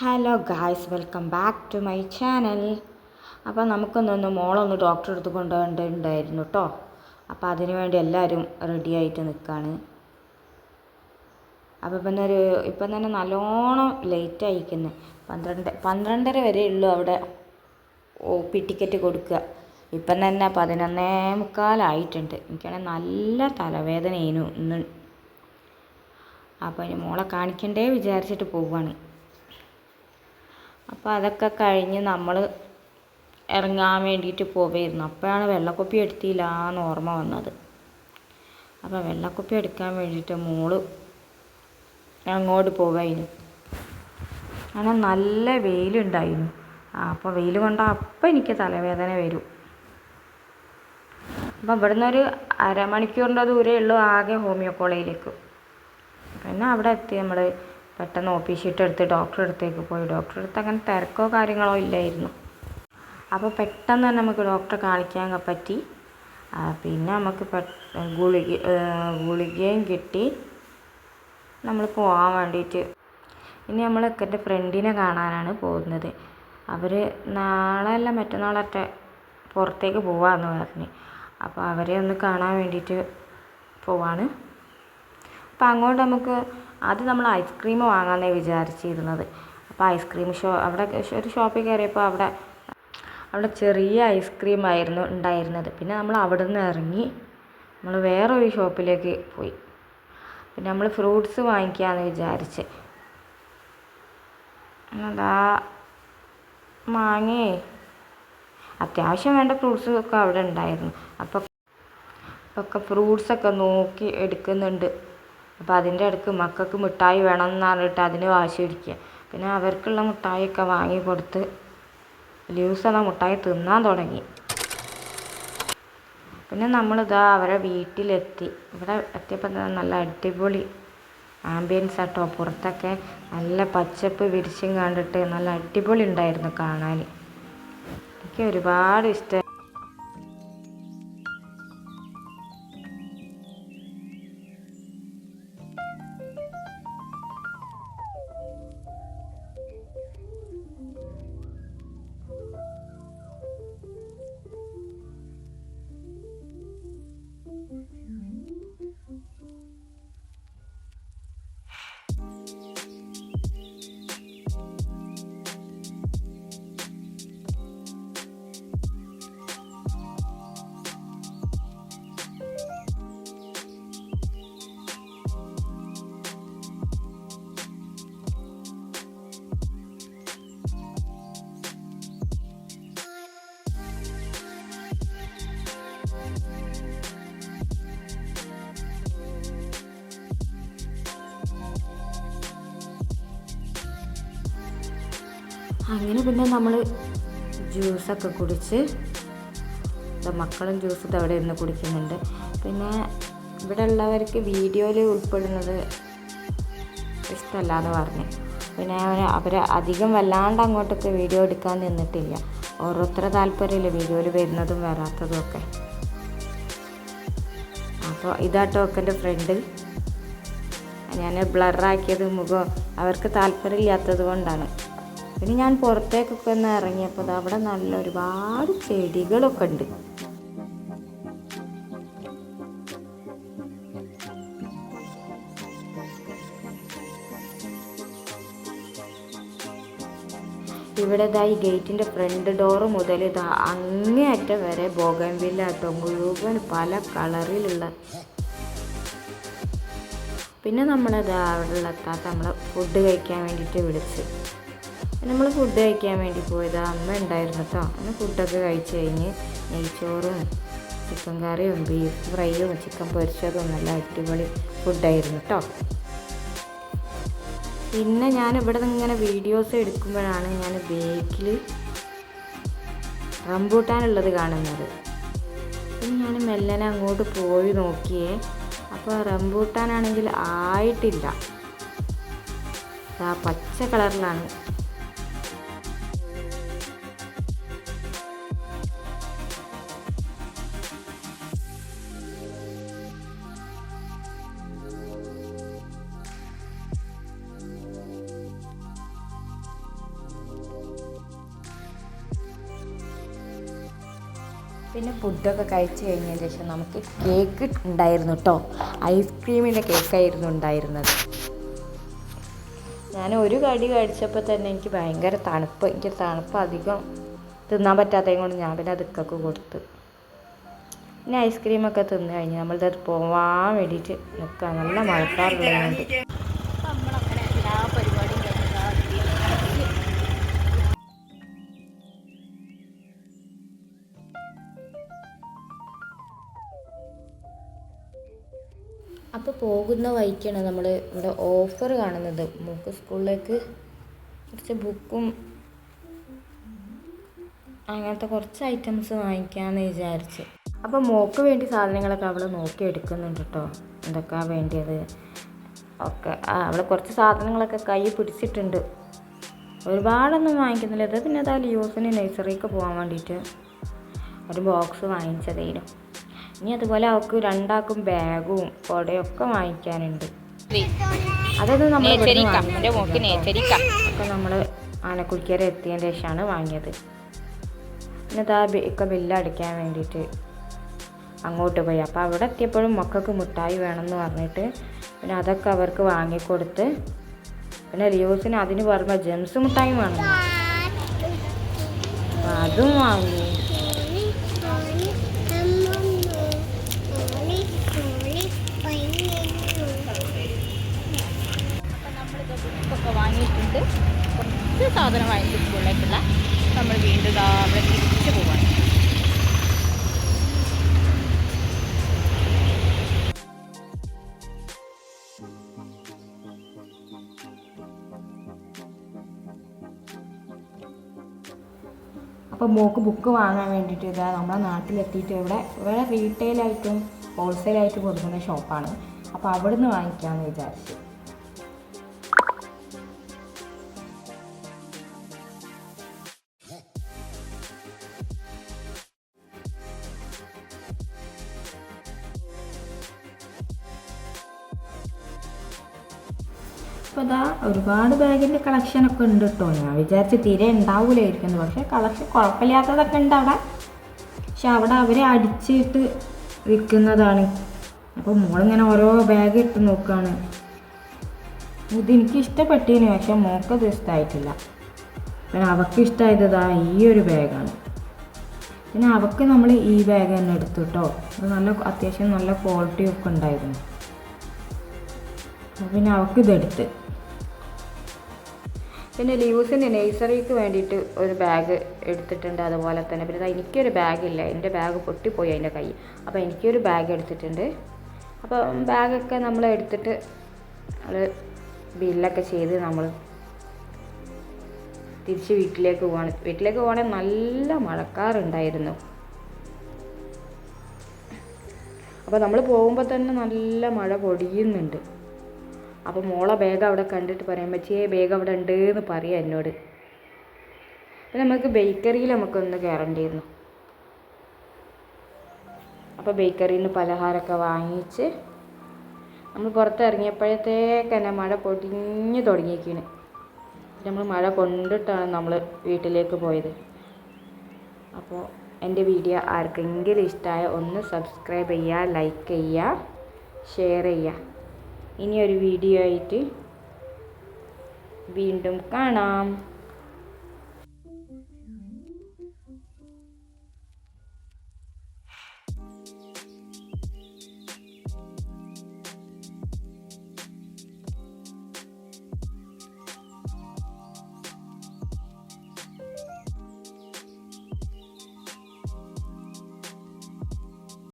Hello guys welcome back to my channel അപ്പോൾ നമുക്കൊന്നൊന്ന് മോളൊന്ന് ഡോക്ടറെ അടുത്ത് കൊണ്ടുപോകേണ്ടതുണ്ടായിരുന്നു കേട്ടോ അപ്പോൾ അതിനു വേണ്ടി എല്ലാവരും റെഡി ആയിട്ട് നിൽക്കുകയാണ് അപ്പോൾ ഇപ്പം ഒരു ഇപ്പം തന്നെ നല്ലോണം ലേറ്റ് ആയിരിക്കുന്നത് പന്ത്രണ്ട് പന്ത്രണ്ടര വരെ ഉള്ളൂ അവിടെ ഒ പി ടിക്കറ്റ് കൊടുക്കുക. ഇപ്പം തന്നെ പതിനൊന്നേ മുക്കാലായിട്ടുണ്ട്. എനിക്കാണെങ്കിൽ നല്ല തലവേദനയേനു ഇന്ന്. അപ്പോൾ ഇനി മോളെ കാണിക്കണ്ടേ വിചാരിച്ചിട്ട് പോവുകയാണ് അപ്പോൾ അതൊക്കെ കഴിഞ്ഞ് നമ്മൾ ഇറങ്ങാൻ വേണ്ടിയിട്ട് പോവായിരുന്നു. അപ്പോഴാണ് വെള്ളക്കുപ്പി എടുത്തില്ല എന്ന് ഓർമ്മ വന്നത്. അപ്പോൾ വെള്ളക്കുപ്പി എടുക്കാൻ വേണ്ടിയിട്ട് മോൾ അങ്ങോട്ട് പോവായിരുന്നു. അങ്ങനെ നല്ല വെയിലുണ്ടായിരുന്നു. അപ്പോൾ വെയിൽ കൊണ്ടാൽ അപ്പം എനിക്ക് തലവേദന വരും. അപ്പോൾ ഇവിടുന്ന് ഒരു അരമണിക്കൂറിന്റെ ദൂരമേ ഉള്ളൂ ആകെ ഹോമിയോ കോളേജിലേക്ക്. പിന്നെ അവിടെ എത്തി നമ്മൾ പെട്ടെന്ന് ഒ പി ഷീറ്റ് എടുത്ത് ഡോക്ടറെ അടുത്തേക്ക് പോയി. ഡോക്ടറെ അടുത്ത് അങ്ങനെ തിരക്കോ കാര്യങ്ങളോ ഇല്ലായിരുന്നു. അപ്പോൾ പെട്ടെന്ന് തന്നെ നമുക്ക് ഡോക്ടറെ കാണിക്കാൻ പറ്റി. പിന്നെ നമുക്ക് ഗുളിക ഗുളികയും കിട്ടി. നമ്മൾ പോകാൻ വേണ്ടിയിട്ട് ഇനി നമ്മൾ എന്റെ ഫ്രണ്ടിനെ കാണാനാണ് പോകുന്നത്. അവർ നാളെ അല്ല മറ്റന്നാളൊക്കെ പുറത്തേക്ക് പോവാമെന്ന് പറഞ്ഞ്. അപ്പോൾ അവരെ ഒന്ന് കാണാൻ വേണ്ടിയിട്ട് പോവാണ്. അപ്പോൾ അങ്ങോട്ട് നമുക്ക് ആദ്യം നമ്മൾ ഐസ്ക്രീം വാങ്ങാമെന്നേ വിചാരിച്ചിരുന്നത്. അപ്പോൾ ഐസ്ക്രീം ഷോ അവിടെ ഒരു ഷോപ്പിൽ കയറിയപ്പോൾ അവിടെ അവിടെ ചെറിയ ഐസ്ക്രീം ആയിരുന്നു ഉണ്ടായിരുന്നത്. പിന്നെ നമ്മൾ അവിടെ നിന്ന് ഇറങ്ങി നമ്മൾ വേറൊരു ഷോപ്പിലേക്ക് പോയി. പിന്നെ നമ്മൾ ഫ്രൂട്ട്സ് വാങ്ങിക്കാമെന്ന് വിചാരിച്ച്. അതാ മാങ്ങേ. അത്യാവശ്യം വേണ്ട ഫ്രൂട്ട്സ് ഒക്കെ അവിടെ ഉണ്ടായിരുന്നു. അപ്പോൾ ഒക്കെ ഫ്രൂട്ട്സൊക്കെ നോക്കി എടുക്കുന്നുണ്ട്. അപ്പോൾ അതിന്റെ ഇടയ്ക്ക് മക്കൾക്ക് മിഠായി വേണം എന്ന് പറഞ്ഞിട്ട് അതിന് വാശി പിടിക്കുക. പിന്നെ അവർക്കുള്ള മിഠായിയൊക്കെ വാങ്ങി കൊടുത്ത് ലൂസ് എന്ന മിഠായി തിന്നാൻ തുടങ്ങി. പിന്നെ നമ്മളിതാ അവരെ വീട്ടിലെത്തി. ഇവിടെ എത്തിയപ്പോൾ നല്ല അടിപൊളി ആംബിയൻസ് ആട്ടോ. പുറത്തൊക്കെ നല്ല പച്ചപ്പ് വിരിച്ചും കണ്ടിട്ട് നല്ല അടിപൊളി ഉണ്ടായിരുന്നു കാണാൻ. എനിക്ക് ഒരുപാട് ഇഷ്ടം അങ്ങനെ പിന്നെ നമ്മൾ ജ്യൂസൊക്കെ കുടിച്ച് മക്കളും ജ്യൂസ് അവിടെ ഇരുന്ന് കുടിക്കുന്നുണ്ട്. പിന്നെ ഇവിടെ ഉള്ളവർക്ക് വീഡിയോയിൽ ഉൾപ്പെടുന്നത് ഇഷ്ടമല്ലാന്ന് പറഞ്ഞു. പിന്നെ അവർ അധികം വല്ലാണ്ട് അങ്ങോട്ടൊക്കെ വീഡിയോ എടുക്കാൻ നിന്നിട്ടില്ല. ഓരോരുത്തരുടെ താല്പര്യമില്ല വീഡിയോയിൽ വരുന്നതും വരാത്തതും ഒക്കെ. അപ്പോൾ ഇതാട്ടോ ഒക്കെ എന്റെ ഫ്രണ്ട് ഞാൻ ബ്ലറാക്കിയത് മുഖം. അവർക്ക് താല്പര്യമില്ലാത്തത് കൊണ്ടാണ്. പിന്നെ ഞാൻ പുറത്തേക്കൊക്കെ ഒന്ന് ഇറങ്ങിയപ്പോൾ അവിടെ നല്ല ഒരുപാട് ചെടികളൊക്കെ ഉണ്ട്. ഇവിടെ ഇതാ ഈ ഗേറ്റിന്റെ ഫ്രണ്ട് ഡോറ് മുതൽ ഇതാ അങ്ങേയറ്റം വരെ ബോഗൻവില്ല കേട്ടോ പല കളറിലുള്ള. പിന്നെ നമ്മളിത് അവിടെ എത്താത്ത നമ്മൾ ഫുഡ് കഴിക്കാൻ വേണ്ടിയിട്ട് വിളിച്ച്. നമ്മൾ ഫുഡ് കഴിക്കാൻ വേണ്ടി പോയത്. അമ്മ ഉണ്ടായിരുന്നു കേട്ടോ. അന്ന് ഫുഡൊക്കെ കഴിച്ച് കഴിഞ്ഞ് നെയ്ച്ചോറും ചിക്കൻ കറിയും ബീഫ് ഫ്രൈയും ചിക്കൻ പൊരിച്ചതും നല്ല അടിപൊളി ഫുഡായിരുന്നു കേട്ടോ. പിന്നെ ഞാൻ ഇവിടെ നിന്ന് ഇങ്ങനെ വീഡിയോസ് എടുക്കുമ്പോഴാണ് ഞാൻ ബേക്കിൽ റംബൂട്ടാനുള്ളത് കാണുന്നത്. പിന്നെ ഞാൻ മെല്ലനെ അങ്ങോട്ട് പോയി നോക്കിയേ. അപ്പോൾ റംബൂട്ടാനാണെങ്കിൽ ആയിട്ടില്ല. ആ പച്ച കളറിലാണ്. പിന്നെ ഫുഡൊക്കെ കഴിച്ചു കഴിഞ്ഞതിന് ശേഷം നമുക്ക് കേക്ക് ഉണ്ടായിരുന്നു കേട്ടോ ഐസ്ക്രീമിന്റെ കേക്കായിരുന്നു ഉണ്ടായിരുന്നത്. ഞാൻ ഒരു കടി കഴിച്ചപ്പോൾ തന്നെ എനിക്ക് ഭയങ്കര തണുപ്പ് എനിക്ക് തണുപ്പ് അധികം തിന്നാൻ പറ്റാത്തതും കൊണ്ട് ഞാൻ പിന്നെ അതൊക്കെ കൊടുത്ത്. പിന്നെ ഐസ്ക്രീമൊക്കെ തിന്നു കഴിഞ്ഞ് നമ്മളിത് പോവാൻ വേണ്ടിയിട്ട് നിൽക്കുക നല്ല മഴക്കാറുള്ളതുകൊണ്ട്. അപ്പോൾ പോകുന്ന വഴിക്കാണ് നമ്മൾ ഇവിടെ ഓഫർ കാണുന്നത്. മോക്ക് സ്കൂളിലേക്ക് കുറച്ച് ബുക്കും അങ്ങനത്തെ കുറച്ച് ഐറ്റംസ് വാങ്ങിക്കാമെന്ന് വിചാരിച്ച്. അപ്പോൾ മോക്ക് വേണ്ടി സാധനങ്ങളൊക്കെ അവൾ നോക്കി എടുക്കുന്നുണ്ട് കേട്ടോ എന്തൊക്കെയാ വേണ്ടിയത്? ഒക്കെ. ആ അവൾ കുറച്ച് സാധനങ്ങളൊക്കെ കൈ പിടിച്ചിട്ടുണ്ട്. ഒരുപാടൊന്നും വാങ്ങിക്കുന്നില്ല. ഇത് പിന്നെ അതാ ലിയോസിന് നഴ്സറിക്ക് പോകാൻ വേണ്ടിയിട്ട് ഒരു ബോക്സ് വാങ്ങിച്ചതേനു. ഇനി അതുപോലെ അവൾക്ക് രണ്ടാക്കും ബാഗും കുടയും ഒക്കെ വാങ്ങിക്കാനുണ്ട് അതൊന്നും നമ്മൾ ഒക്കെ നമ്മൾ ആനക്കുളിക്കര എത്തിയതിന് ശേഷമാണ് വാങ്ങിയത്. എന്നിട്ട് ആ ഒക്കെ ബില്ല് അടിക്കാൻ വേണ്ടിയിട്ട് അങ്ങോട്ട് പോയി. അപ്പോൾ അവിടെ എത്തിയപ്പോഴും മക്കൾക്ക് മിഠായി വേണമെന്ന് പറഞ്ഞിട്ട് പിന്നെ അതൊക്കെ അവർക്ക് വാങ്ങിക്കൊടുത്ത് പിന്നെ ലിയോസിന് അതിന് പറയുമ്പോൾ ജെംസ് മിഠായി വേണം. അതും വാങ്ങി. വാങ്ങിയിട്ടുണ്ട് കുറച്ച് സാധനം വാങ്ങിച്ചു സ്കൂളിലേക്കുള്ള നമ്മൾ വീണ്ടും അവിടെ തിരിച്ചു പോവാണ്. അപ്പോൾ മോക്ക് ബുക്ക് വാങ്ങാൻ വേണ്ടിയിട്ട് ഇതാ നമ്മുടെ നാട്ടിലെത്തിയിട്ട് ഇവിടെ ഇവിടെ റീറ്റെയിലായിട്ടും ഹോൾസെയിലായിട്ടും കൊടുക്കുന്ന ഷോപ്പാണ് അപ്പോൾ അവിടുന്ന് വാങ്ങിക്കാമെന്ന് വിചാരിച്ചു. അപ്പോൾ അതാ ഒരുപാട് ബാഗിന്റെ കളക്ഷനൊക്കെ ഉണ്ട് കേട്ടോ ഞാൻ വിചാരിച്ച് തീരെ ഉണ്ടാവില്ലായിരിക്കുന്നു പക്ഷേ കളക്ഷൻ കുഴപ്പമില്ലാത്തതൊക്കെ ഉണ്ട് അവിടെ. പക്ഷെ അവിടെ അവരെ അടിച്ചിട്ട് വിൽക്കുന്നതാണ് അപ്പോൾ മോളിങ്ങനെ ഓരോ ബാഗ് ഇട്ട് നോക്കുകയാണ് ഇത് എനിക്ക് പക്ഷെ പക്ഷെ മോക്കത് ഇഷ്ടമായിട്ടില്ല പിന്നെ അവൾക്ക് ഇഷ്ടമായത് ഈ ഒരു ബാഗാണ് പിന്നെ അവൾക്ക് നമ്മൾ ഈ ബാഗ് തന്നെ എടുത്തു കേട്ടോ അത് നല്ല അത്യാവശ്യം നല്ല ക്വാളിറ്റി ഒക്കെ ഉണ്ടായിരുന്നു. പിന്നെ അവൾക്ക് ഇതെടുത്ത് പിന്നെ ലൂസിന് നേഴ്സറിക്ക് വേണ്ടിയിട്ട് ഒരു ബാഗ് എടുത്തിട്ടുണ്ട് അതുപോലെ തന്നെ. പിന്നെ എനിക്കൊരു ബാഗില്ല എന്റെ ബാഗ് പൊട്ടിപ്പോയി അതിന്റെ കൈ അപ്പോൾ എനിക്കൊരു ബാഗ് എടുത്തിട്ടുണ്ട്. അപ്പോൾ ബാഗൊക്കെ നമ്മൾ എടുത്തിട്ട് നമ്മൾ ബില്ലൊക്കെ ചെയ്ത് നമ്മൾ തിരിച്ച് വീട്ടിലേക്ക് പോവാണ്. വീട്ടിലേക്ക് പോകണമെങ്കിൽ നല്ല മഴക്കാറുണ്ടായിരുന്നു. അപ്പോൾ നമ്മൾ പോകുമ്പോൾ തന്നെ നല്ല മഴ പൊടിയുന്നുണ്ട്. അപ്പോൾ മോളെ ബാഗ് അവിടെ കണ്ടിട്ട് പറയാൻ പറ്റിയേ ബാഗ് അവിടെ ഉണ്ട് എന്ന് പറയാം എന്നോട്. അപ്പം നമുക്ക് ബേക്കറിയിൽ നമുക്കൊന്ന് കയറേണ്ടിയിരുന്നു അപ്പോൾ ബേക്കറിയിൽ നിന്ന് പലഹാരമൊക്കെ വാങ്ങിച്ച് നമ്മൾ പുറത്തിറങ്ങിയപ്പോഴത്തേക്കന്നെ മഴ പൊടിഞ്ഞ് തുടങ്ങിയിരിക്കുകയാണ് നമ്മൾ മഴ കൊണ്ടിട്ടാണ് നമ്മൾ വീട്ടിലേക്ക് പോയത്. അപ്പോൾ എന്റെ വീഡിയോ ആർക്കെങ്കിലും ഇഷ്ടമായ ഒന്ന് സബ്സ്ക്രൈബ് ചെയ്യുക ലൈക്ക് ചെയ്യുക ഷെയർ ചെയ്യുക. ഇനിയൊരു വീഡിയോ ആയിട്ട് വീണ്ടും കാണാം.